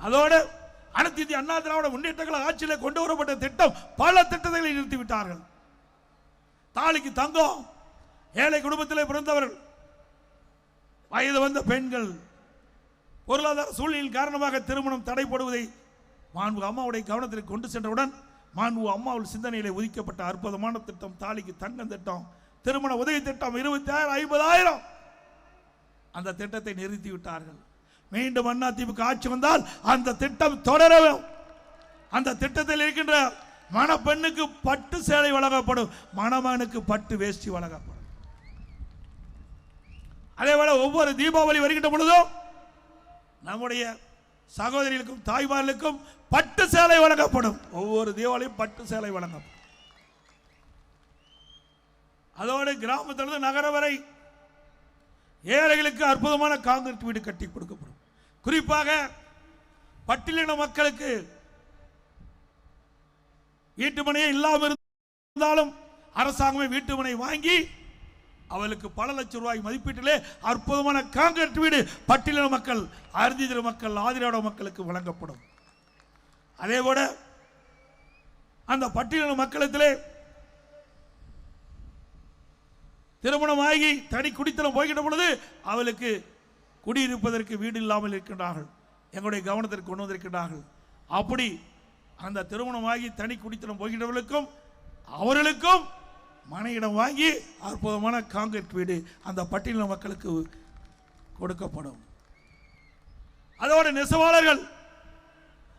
அதோடு அனைத்து இந்திய அண்ணா திராவிட முன்னேற்றங்கள் ஆட்சியில் கொண்டு வரப்பட்ட திட்டம் பல திட்டங்களை நிறுத்திவிட்டார்கள் தாலிக்கு தங்கம் ஏழை குடும்பத்தில் பிறந்தவர்கள் வயது வந்த பெண்கள் பொருளாதார சூழ்நிலையின் காரணமாக திருமணம் தடைப்படுவதை மாண்பு அம்மாவுடைய கவனத்திற்கு கொண்டு சென்றவுடன் மாண்பு அம்மாவில் சிந்தனையிலே ஒதுக்கப்பட்ட அற்புதமான திட்டம் தாலிக்கு தங்கம் திட்டம் திருமண உதவி திட்டம் இருபத்தி ஆயிரம் ஐம்பதாயிரம். அந்த திட்டத்தை நிறுத்தி விட்டார்கள். மீண்டும் அண்ணா திமுக ஆட்சி வந்தால் அந்த திட்டம் தொடரவும் அந்த திட்டத்தில் இருக்கின்ற மணப்பெண்ணுக்கு பட்டு சேலை வழங்கப்படும் மணமகனுக்கு பட்டு வேஷ்டி வழங்கப்படும். அதே போல ஒவ்வொரு தீபாவளி வருகின்ற பொழுதும் நம்முடைய சகோதரிகளுக்கும் தாய்மார்களுக்கும் பட்டு சேலை வழங்கப்படும். ஒவ்வொரு தீபாவளியும் பட்டு சேலை வழங்கப்படும். அதோடு கிராமத்திலிருந்து நகரம் வரை ஏழைகளுக்கு அற்புதமான காங்கிரீட் வீடு கட்டி கொடுக்கப்படும். குறிப்பாக பட்டியலின மக்களுக்கு வீட்டு மனையே இல்லாமல் இருந்தாலும் அரசாங்கமே வீட்டு மனை வாங்கி அவளுக்கு பல லட்சம் ரூபாய் மதிப்பீட்டிலே அற்புதமான காங்கிரட் வீடு பட்டியலின மக்கள் அருந்திதிர மக்கள் ஆதிராட மக்களுக்கு வழங்கப்படும். அதே போல அந்த பட்டியலின மக்களத்திலே திருமணமாகி தனி குடித்தனம் போய்கிட்ட பொழுது அவளுக்கு குடியிருப்பதற்கு வீடு இல்லாமல் இருக்கின்றார்கள். எங்களுடைய கவனத்திற்கு கொண்டு வந்திருக்கின்றார்கள். அப்படி அந்த திருமணமாகி தனி குடித்தனம் போகின்றவர்களுக்கும் அவர்களுக்கும் மனையிடம் வாங்கி அற்புதமான காங்கிரீட் வீடு அந்த பட்டியல மக்களுக்கு கொடுக்கப்படும். அதோட நெசவாளர்கள்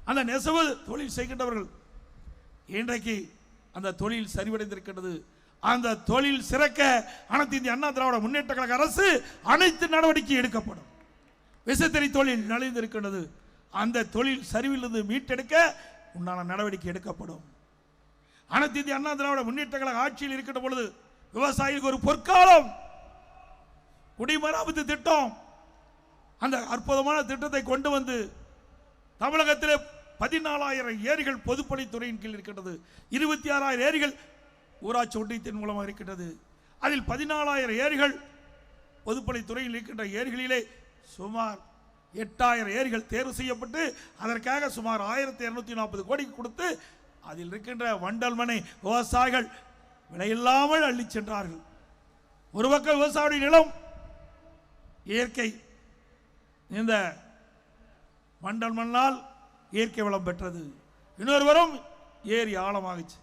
அந்த நெசவு தொழில் செய்கின்றவர்கள் இன்றைக்கு அந்த தொழில் சரிவடைந்திருக்கின்றது. அந்த தொழில் சிறக்க அனைத்து இந்திய அண்ணா திராவிட முன்னேற்ற கழக அரசு அனைத்து நடவடிக்கை எடுக்கப்படும். விசைத்தறி தொழில் நலிந்திருக்கின்றது. அந்த தொழில் சரிவிலிருந்து மீட்டெடுக்க உண்டான நடவடிக்கை எடுக்கப்படும். அனைத்து இந்திய அண்ணா திராவிட முன்னேற்ற கழக ஆட்சியில் இருக்கின்ற பொழுது விவசாயிகளுக்கு ஒரு பொற்காலம் குடிமராமத்து திட்டம் அந்த அற்புதமான திட்டத்தை கொண்டு வந்து தமிழகத்திலே பதினாலாயிரம் ஏரிகள் பொதுப்பணித்துறையின் கீழ் இருக்கின்றது. இருபத்தி ஆறாயிரம் ஏரிகள் ஊராட்சி ஒன்றியத்தின் மூலமாக இருக்கின்றது. அதில் பதினாலாயிரம் ஏரிகள் பொதுப்பணித்துறையில் இருக்கின்ற ஏரிகளிலே சுமார் எட்டாயிரம் ஏரிகள் தேர்வு செய்யப்பட்டு அதற்காக சுமார் ஆயிரத்தி இரநூத்தி நாற்பது கோடி கொடுத்து அதில் இருக்கின்ற வண்டல்மனை விவசாயிகள் விலையில்லாமல் அள்ளிச் சென்றார்கள். ஒரு பக்கம் விவசாயிய நிலம் இயற்கை. இந்த வண்டல் மண்ணால் இயற்கை வளம் பெற்றது. இன்னொருவரும் ஏரி ஆழமாகுச்சு.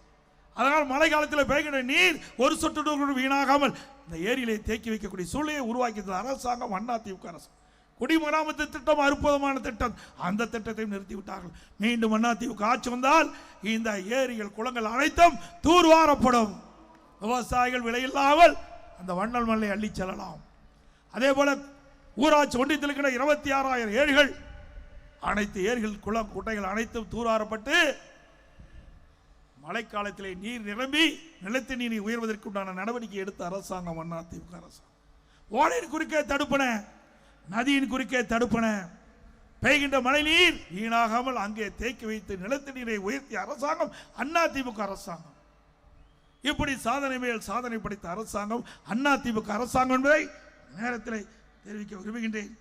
அதனால் மழை காலத்தில் பெய்கின்ற நீர் ஒரு சொட்டு வீணாகாமல் இந்த ஏரியிலே தேக்கி வைக்கக்கூடிய சூழ்நிலையை உருவாக்கியது அரசாங்கம் அதிமுக அரசு குடிமராமத்து திட்டம் அற்புதமான திட்டம். அந்த திட்டத்தையும் நிறுத்திவிட்டார்கள். மீண்டும் அதிமுக ஆட்சி வந்தால் இந்த ஏரிகள் குளங்கள் அனைத்தும் தூர்வாரப்படும். விவசாயிகள் விலையில்லாமல் அந்த வண்ணல் மண்ணை அள்ளிச் செல்லலாம். அதே போல ஊராட்சி ஒன்றியத்தில் இருக்கிற இருபத்தி ஆறாயிரம் ஏரிகள் அனைத்து ஏரிகள் குளம் குட்டைகள் அனைத்தும் தூராறப்பட்டு மழைக்காலத்திலே நீர் நிரம்பி நிலத்து நீரை உயர்வதற்கு உண்டான நடவடிக்கை எடுத்த அரசாங்கம் அண்ணா திமுக அரசாங்கம் ஓடையின் குறுக்கே தடுப்பன நதியின் குறுக்கே தடுப்பன பெய்கின்ற மழை நீர் வீணாகாமல் அங்கே தேக்கி வைத்து நிலத்து நீரை உயர்த்திய அரசாங்கம் அண்ணா திமுக அரசாங்கம். இப்படி சாதனை மேல் சாதனை படைத்த அரசாங்கம் அண்ணா திமுக அரசாங்கம் என்பதை நேரத்தில் தெரிவிக்க விரும்புகின்றேன்.